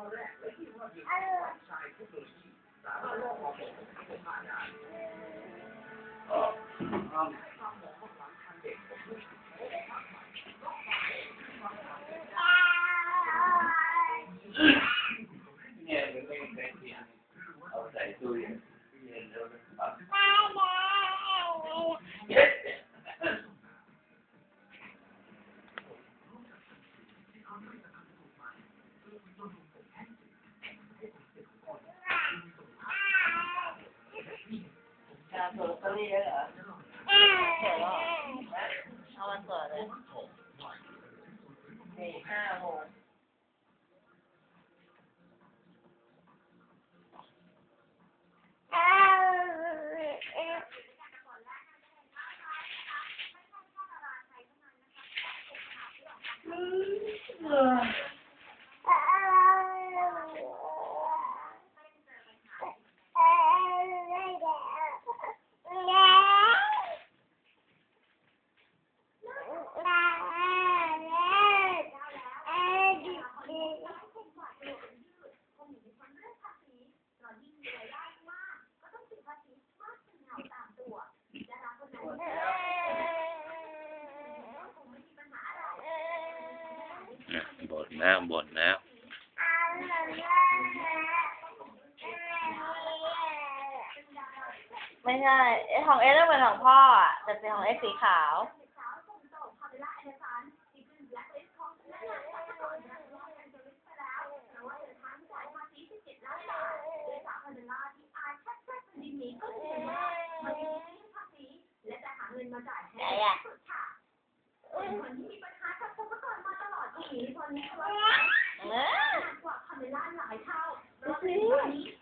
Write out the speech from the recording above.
เนี่ยมันไม่เคยเปลี่ยนเอาใส่ตู้เย็นตู้เย็นแล้วมันปั๊บ ถูกลอตเตอรี่แล้วเหรอเสร็จแล้วเอาวันเกิดเลยสี่ห้าหกน บ่นแล้วบ่นแล้วไม่ใช่ไอของเอสต้องเป็นของพ่ออะแต่เป็นของเอสสีขาว เงินอะเออดูสิ